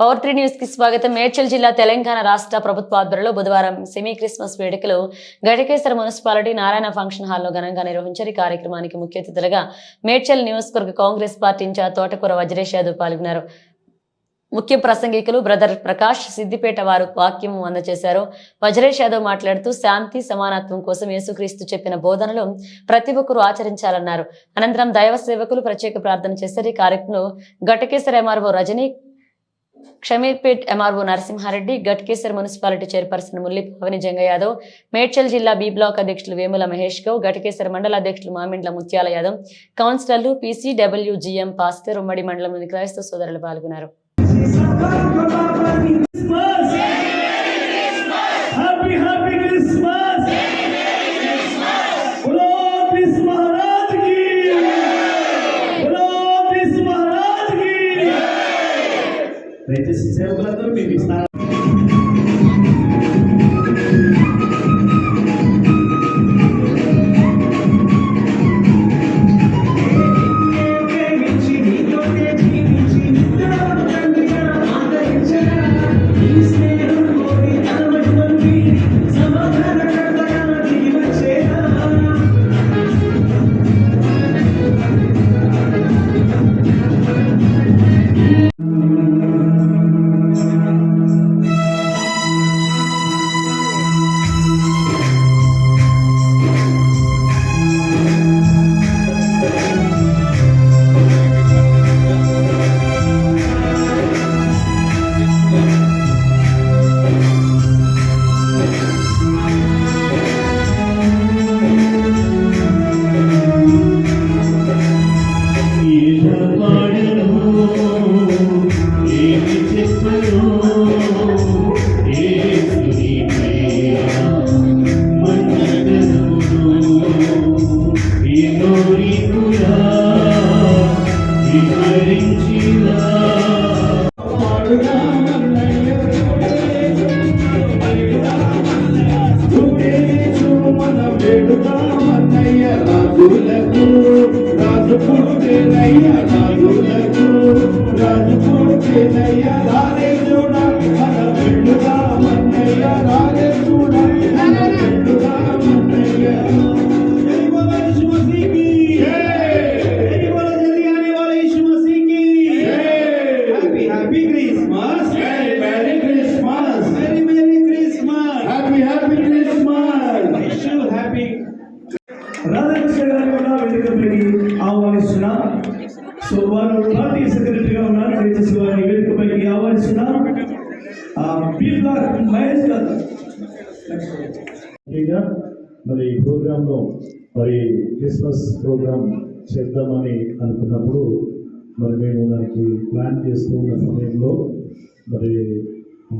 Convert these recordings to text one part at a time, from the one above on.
Power three న్యూస్కి స్వాగతం. మేడ్చల్ జిల్లా తెలంగాణ రాష్ట్ర ప్రభుత్వ ఆధ్వర్యంలో బుధవారం సెమీ క్రిస్మస్ వేడుకలు గడికేశ్వర మున్సిపాలిటీ నారాయణ ఫంక్షన్ హాల్లో ఘనంగా నిర్వహించారు. కార్యక్రమానికి ముఖ్య అతిథులుగా మేడ్చల్ నియోజకవర్గ కాంగ్రెస్ పార్టీ ఇన్ఛార్జ్ తోటకూర వజ్రేష్ యాదవ్ పాల్గొన్నారు. ముఖ్య ప్రసంగికులు బ్రదర్ ప్రకాష్ సిద్దిపేట వారు వాక్యం అందజేశారు. వజ్రేష్ యాదవ్ మాట్లాడుతూ శాంతి సమానత్వం కోసం యేసుక్రీస్తు చెప్పిన బోధనలు ప్రతి ఒక్కరూ ఆచరించాలన్నారు. అనంతరం దైవ సేవకులు ప్రత్యేక ప్రార్థన చేశారు. ఈ కార్యక్రమంలో Ghatkesar MRO Rajani Shamirpet MRO Narasimhareddy Ghatkesar municipality chairperson Mulli Pavani Janga Yadav Medchal జిల్లా బి బ్లాక్ అధ్యక్షులు వేముల మహేష్ గౌ గటకేసర్ మండల అధ్యక్షులు మామిండ్ల ముత్యాల యాదవ్ కౌన్సిలర్లు పిసిడబ్ల్యూజిఎం పాస్టర్ ఉమ్మడి మండలంలోని క్రైస్తవ సోదరులు పాల్గొన్నారు Happy Happy Christmas! Juri Radhakrishna గారి కూడా వేదికపైకి ఆహ్వానిస్తున్నాం సో వారు పార్టీ సెక్రటరీగా ఉన్నారు దయచేసి వారిని వేదికపైకి ఆహ్వానిస్తున్నాం బి బ్లాక్ మహేష్ గారు ముఖ్యంగా మరి ఈ ప్రోగ్రాంలో మరి క్రిస్మస్ ప్రోగ్రాం చేద్దామని అనుకున్నప్పుడు మరి మేము దానికి ప్లాన్ చేస్తూ ఉన్న సమయంలో మరి ఆ,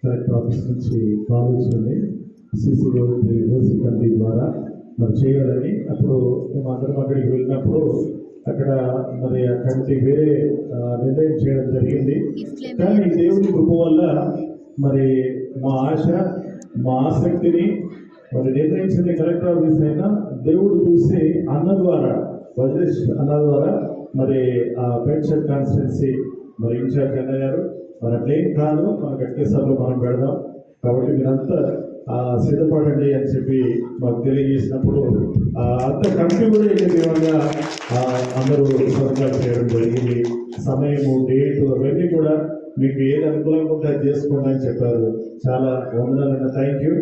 కలెక్టర్ ఆఫీస్ నుంచి కాల్ వచ్చింది సిసి రోడ్ ఓసీ కమిటీ ద్వారా మరి చేయాలని అప్పుడు మేము అందరం అక్కడికి వెళ్ళినప్పుడు అక్కడ మరి ఆ వేరే నిర్ణయం చేయడం జరిగింది. కానీ దేవుని కృప వల్ల మరి మా ఆశ మా ఆసక్తిని మరి నిర్ణయించింది కలెక్టర్ ఆఫీస్ అయినా దేవుడు చూసి అన్న ద్వారా వజ్రేష్ అన్న ద్వారా మరి ఆ పెన్షన్ కాన్స్టిట్యున్సీ మరి ఇన్ఛార్జ్ అన్న గారు. మరి అట్లేం కాదు మన గట్కేశ్వర్లో మనం పెడదాం. కాబట్టి మీరంతా సిద్ధపడండి అని చెప్పి మాకు తెలియజేసినప్పుడు అంత కమిటీ కూడా ఏకగ్రీవంగా అందరూ సంతకాలు చేయడం జరిగింది. సమయము డేటు అవన్నీ కూడా మీకు ఏది అనుకూలంగా ఉంటే అది చేసుకోండి అని చెప్పారు. చాలా వందనాలన్న థ్యాంక్ యూ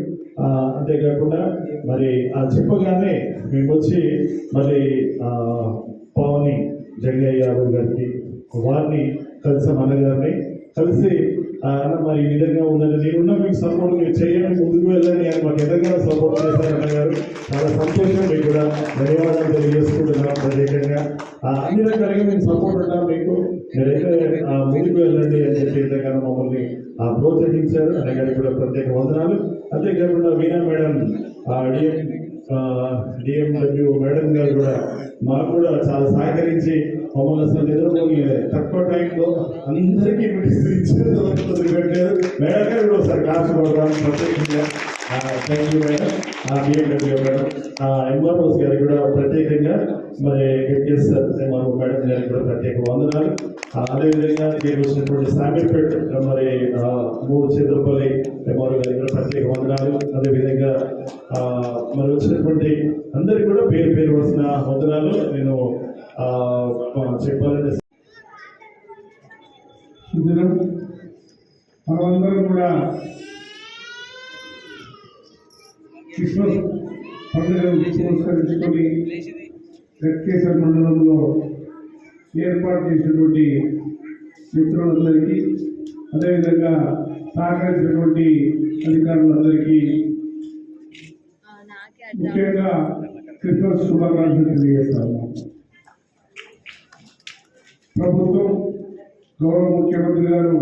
అంతేకాకుండా మరి అది చెప్పగానే మేము వచ్చి మరి పవని పావని జంగయ్య యాదవ్ గారికి వారిని కలిసాం అన్నగారిని కలిసి మరి ఈ విధంగా ఉందని నేనున్నా మీకు సపోర్ట్ మీరు చేయండి ముందుకు వెళ్ళండి అని మాకు ఎంతగానో సపోర్ట్ చేశారన్న గారు. చాలా సంతోషం మీకు కూడా. ధన్యవాదాలు తెలియజేసుకుంటున్నాం. ప్రత్యేకంగా. అన్ని రకాలుగా మేము సపోర్ట్ ఉంటాం మీకు. మీరైతే ముందుకు వెళ్ళండి అని చెప్పి విధంగా మమ్మల్ని ఆ, ప్రోత్సహించారు. అన్నగారికి కూడా ప్రత్యేక వందనాలు. అంతేకాకుండా Veena madam DM DMW madam గారు కూడా మాకు కూడా చాలా సహకరించి మమ్మల్ని అసలు నిద్రపోయి తక్కువ టైంలో అందరికీ మెడిసిన్ ఇచ్చారు మేడం గారు కూడా ఒకసారి కాల్చుకోవడం ప్రత్యేకంగా. Thank you madam BMW madam MROs గారికి కూడా ప్రత్యేకంగా మరి గెట్ ఎంఆర్ఓ మేడం గారికి కూడా ప్రత్యేక వందనాలు. అదేవిధంగా మీరు వచ్చినటువంటి సామీర్పేట్ మరి మూడు చంద్రపల్లి ఎంఆర్ఓ గారికి కూడా ప్రత్యేక వందనాలు. అదేవిధంగా మరి వచ్చినటువంటి అందరికీ కూడా పేరు పేరు వచ్చిన వందనాలు. నేను uh, చెప్పాలని మనమందరం కూడా క్రిస్మస్ పండుగను పురస్కరించుకొని గట్కేశ్వర మండలంలో ఏర్పాటు చేసినటువంటి మిత్రులందరికీ అదేవిధంగా సహకరించినటువంటి అధికారులందరికీ ముఖ్యంగా క్రిస్మస్ శుభాకాంక్షలు తెలియజేస్తాము ప్రభుత్వం గౌరవ ముఖ్యమంత్రి గారు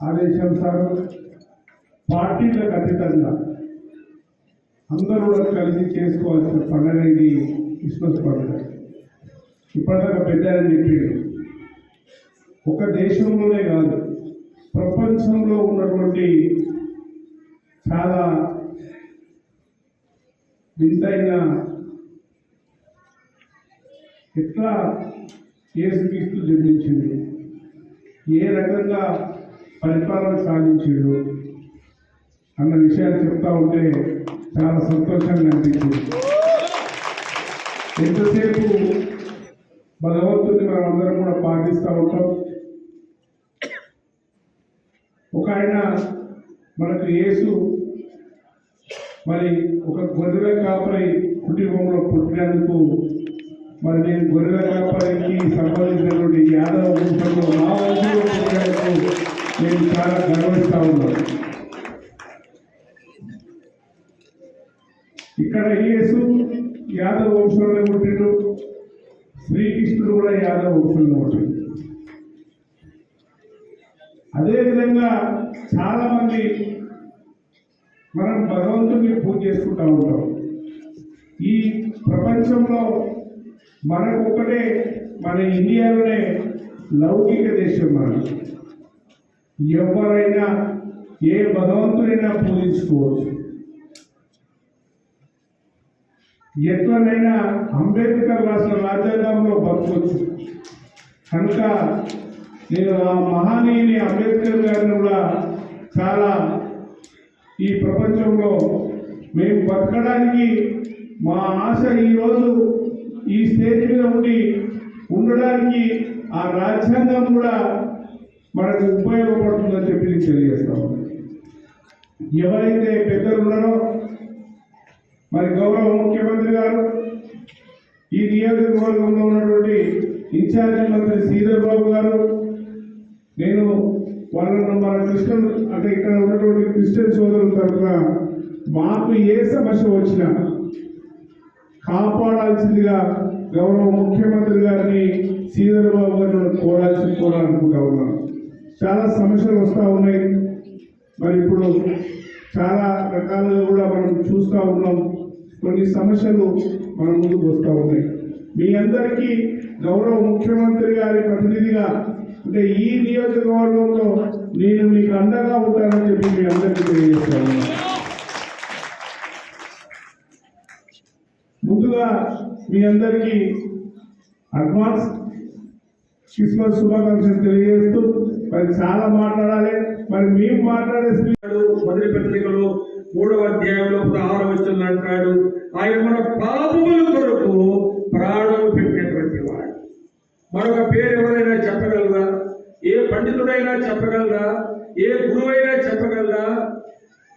ఆదేశానుసారం పార్టీలకు అతీతంగా అందరూ కూడా కలిసి చేసుకోవాల్సిన పండుగ ఇది క్రిస్మస్ పండుగ. ఇప్పటిదాకా పెట్టారని చెప్పారు. ఒక దేశంలోనే కాదు ప్రపంచంలో ఉన్నటువంటి చాలా వింతైన ఎట్లా ఏసుక్రీస్తు జన్మించింది ఏ రకంగా పరిపాలన సాగించాడు అన్న విషయాలు చెప్తా ఉంటే చాలా సంతోషంగా అనిపించింది. ఎంతసేపు భగవంతుని మనం అందరం కూడా పాటిస్తూ ఉంటాం. ఒక ఆయన మనకు యేసు మరి ఒక గొర్రెల కాపరి కుటుంబంలో పుట్టినందుకు మరి నేను గొర్రెల కాపరికి సంబంధించినటువంటి యాదవ వంశంలో నా వంశంలో పుట్టినందుకు నేను చాలా గర్విస్తా ఉన్నాను. ఇక్కడ యేసు యాదవ వంశంలో పుట్టిండు. శ్రీకృష్ణుడు కూడా యాదవ వంశంలో పుట్టిండు. అదేవిధంగా చాలామంది మనం భగవంతుని పూజ చేసుకుంటూ ఉంటాం. ఈ ప్రపంచంలో మనకొకటే ఒకటే మన ఇండియాలోనే లౌకిక దేశం మనం. ఎవరైనా ఏ భగవంతుడైనా పూజించుకోవచ్చు. ఎట్లనైనా అంబేద్కర్ రాసిన రాజ్యాంగంలో బతకొచ్చు. కనుక నేను ఆ మహానీయుని అంబేద్కర్ గారిని కూడా చాలా ఈ ప్రపంచంలో మేము బతకడానికి మా ఆశ ఈరోజు ఈ స్టేజ్ మీద ఉండి ఉండడానికి ఆ రాజ్యాంగం కూడా మనకు ఉపయోగపడుతుందని చెప్పి తెలియజేస్తాం ఎవరైతే పెద్దలు ఉన్నారో మరి గౌరవ ముఖ్యమంత్రి గారు ఈ నియోజకవర్గంలో ఉన్నటువంటి ఇన్ఛార్జి మంత్రి శ్రీధర్ బాబు గారు నేను వాళ్ళను మన క్రిస్టియన్ అంటే ఇక్కడ ఉన్నటువంటి క్రిస్టియన్ సోదరుల తరఫున మాకు ఏ సమస్య వచ్చినా కాపాడాల్సిందిగా గౌరవ ముఖ్యమంత్రి గారిని శ్రీధర్ బాబు గారిని కోరాల్సి కోరాలనుకుంటా ఉన్నాను. చాలా సమస్యలు వస్తూ ఉన్నాయి. మరి ఇప్పుడు చాలా రకాలుగా కూడా మనం చూస్తూ ఉన్నాం. కొన్ని సమస్యలు మన ముందుకు వస్తూ ఉన్నాయి. మీ అందరికీ గౌరవ ముఖ్యమంత్రి గారి ప్రతినిధిగా అంటే ఈ నియోజకవర్గంలో నేను మీకు అండగా ఉంటానని చెప్పి మీ అందరికీ తెలియజేస్తాను ముందుగా మీ అందరికీ అడ్వాన్స్ క్రిస్మస్ శుభాకాంక్షలు తెలియజేస్తూ మరి చాలా మాట్లాడాలి. మరి మేము మాట్లాడే స్పీచ్ మొదటి పత్రికలో మూడవ అధ్యాయంలో పదహారు వచ్చిన అంటాడు ఆయన మన పాపముల కొరకు ప్రాణం పెట్టినటువంటి వాడు మరొక పేరు ఎవరైనా చెప్పగలరా ఏ పండితుడైనా చెప్పగలరా ఏ గురువైనా చెప్పగలరా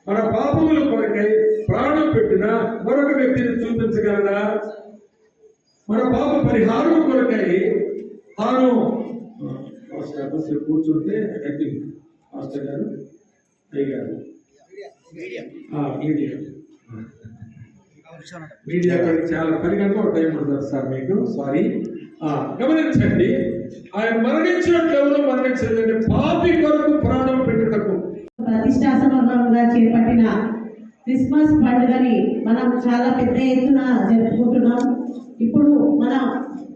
మన పాపముల కొరకై ప్రాణం పెట్టిన మరొక వ్యక్తిని చూపించగలరా మన పాప పరిహారం కొరకై తాను కూర్చుంటే యాక్టింగ్ మాస్టర్ గారు అయ్యారు మీడియా. చాలా పది గంటల టైం ఉంటుంది సార్ మీకు. సారీ ఆ, గమనించండి. ఆయన మరణించినట్లు ఎవరు మరణించలేదండి పాపి కొరకు ప్రాణం పెట్టుటకు. ప్రతిష్టాత్మకంగా చేపట్టిన క్రిస్మస్ పండుగని మనం చాలా పెద్ద ఎత్తున జరుపుకుంటున్నాం. ఇప్పుడు మన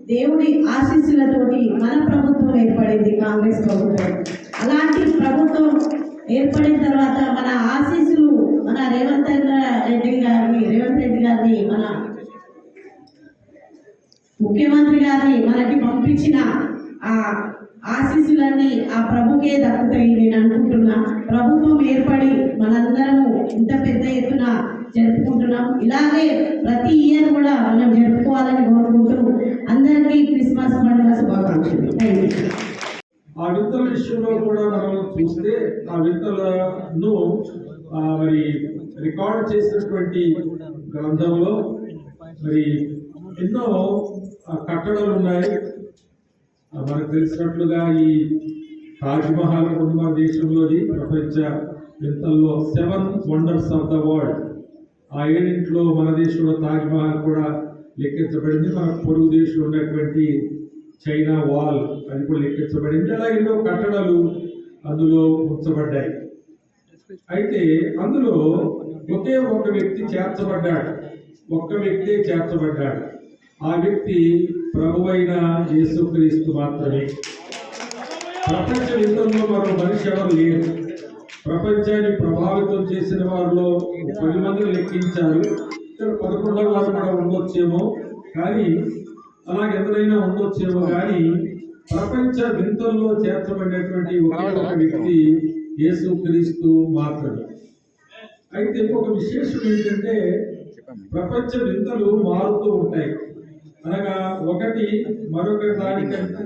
దేవుడి ఆశీస్సులతోటి మన ప్రభుత్వం ఏర్పడింది కాంగ్రెస్ ప్రభుత్వం. అలాంటి ప్రభుత్వం ఏర్పడిన తర్వాత మన ఆశీస్సులు మన రేవంత్ రెడ్డి గారిని రేవంత్ రెడ్డి గారిని మన ముఖ్యమంత్రి గారిని మనకి పంపించిన ఆ ఆశీస్సులన్నీ ఆ ప్రభుకే దక్కుతాయి నేను అనుకుంటున్నా. ప్రభుత్వం ఏర్పడి మనందరము ఇంత పెద్ద ఎత్తున జరుపుకుంటున్నాం. ఇలాగే ప్రతి ఇయర్ కూడా మనం జరుపుకోవాలని కోరుకుంటూ అందరికీ క్రిస్మస్ పండుగ శుభాకాంక్షలు. థ్యాంక్ యూ వింతల విషయంలో కూడా మనం చూస్తే ఆ వింతలను ఆ, మరి రికార్డ్ చేసినటువంటి గ్రంథంలో మరి ఎన్నో కట్టడాలు ఉన్నాయి. మనకు తెలిసినట్లుగా ఈ తాజ్మహల్ ఉన్న దేశంలోని ప్రపంచ వింతల్లో seven wonders of the world. ఆ ఏడింట్లో మన దేశంలో తాజ్మహల్ కూడా లెక్కించబడింది. మన పొరుగు దేశంలో ఉన్నటువంటి చైనా వాల్ అది కూడా లెక్కించబడింది. అలా ఎన్నో కట్టడాలు అందులో ఉంచబడ్డాయి. అయితే అందులో ఒకే ఒక వ్యక్తి చేర్చబడ్డాడు. ఒక్క వ్యక్తే చేర్చబడ్డాడు. ఆ వ్యక్తి ప్రభువైన యేసుక్రీస్తు మాత్రమే. ప్రపంచ యుద్ధంలో మరో మనిషి ఎవరు లేరు. ప్రపంచాన్ని ప్రభావితం చేసిన వారిలో పది మందిని లెక్కించారు. ఇక్కడ పదకొండవ వారు కూడా ఉండొచ్చేమో. కానీ అలాగే ఎందరైనా ఉండొచ్చేమో కానీ ప్రపంచ వింతల్లో చేర్చబడినటువంటి ఒక వ్యక్తి యేసు క్రీస్తు మాత్రమే. అయితే ఒక విశేషం ఏంటంటే ప్రపంచ వింతలు మారుతూ ఉంటాయి. అనగా ఒకటి మరొక దానికంటే